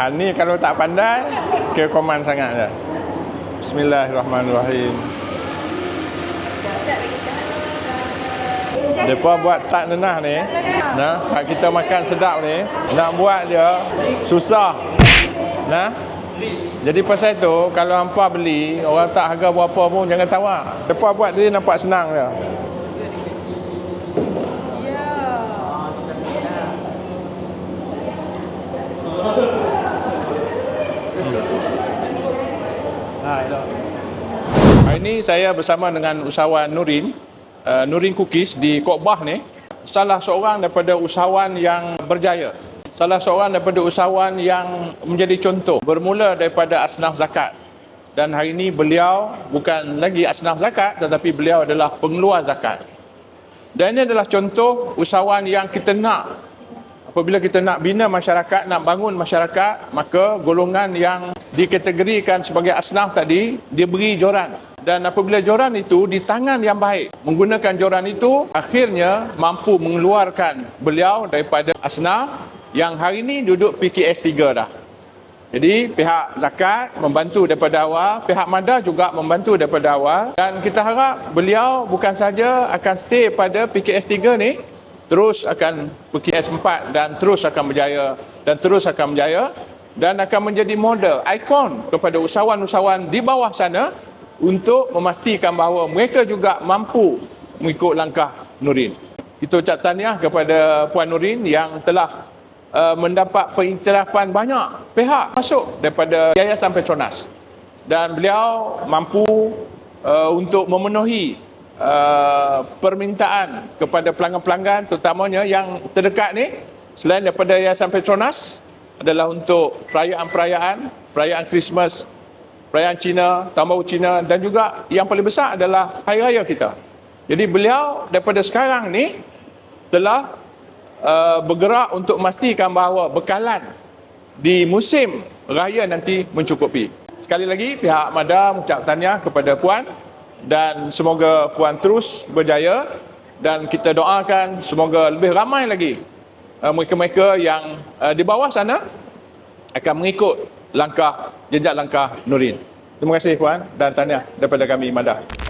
Ha, ni kalau tak pandai, kira koman sangat je. Bismillahirrahmanirrahim. Mereka buat tak nenah ni nah, Hak kita makan sedap ni Nak buat dia Susah Nah jadi pasal itu kalau hampa beli orang tak harga berapa pun jangan tawar. Depa buat tadi nampak senang je. Hari ini saya bersama dengan usahawan Nurin, uh, Nurin Cookies di Kokbah ni, salah seorang daripada usahawan yang berjaya. Salah seorang daripada usahawan yang menjadi contoh bermula daripada asnaf zakat. Dan hari ini beliau bukan lagi asnaf zakat tetapi beliau adalah pengeluar zakat. Dan ini adalah contoh usahawan yang kita nak apabila kita nak bina masyarakat, nak bangun masyarakat, maka golongan yang dikategorikan sebagai asnaf tadi, dia beri joran. Dan apabila joran itu di tangan yang baik, menggunakan joran itu, akhirnya mampu mengeluarkan beliau daripada asnaf yang hari ini duduk PKS 3 dah. Jadi pihak zakat membantu daripada awal, pihak MADA juga membantu daripada awal dan kita harap beliau bukan saja akan stay pada PKS 3 ni, terus akan PKS 4 dan terus akan berjaya dan terus akan berjaya dan akan menjadi model, ikon kepada usahawan-usahawan di bawah sana untuk memastikan bahawa mereka juga mampu mengikut langkah Nurin. Kita ucap tahniah kepada Puan Nurin yang telah uh, mendapat pengiktirafan banyak pihak masuk daripada Yayasan Petronas. Dan beliau mampu uh, untuk memenuhi uh, permintaan kepada pelanggan-pelanggan terutamanya yang terdekat ni selain daripada Yayasan Petronas adalah untuk perayaan-perayaan, perayaan Christmas, perayaan Cina, Baru Cina dan juga yang paling besar adalah Hari Raya kita. Jadi beliau daripada sekarang ni telah uh, bergerak untuk memastikan bahawa bekalan di musim raya nanti mencukupi. Sekali lagi pihak MADA mengucap tahniah kepada puan dan semoga puan terus berjaya dan kita doakan semoga lebih ramai lagi uh, mereka-mereka yang uh, di bawah sana akan mengikut langkah jejak langkah Nurin. Terima kasih puan dan tahniah daripada kami MADA.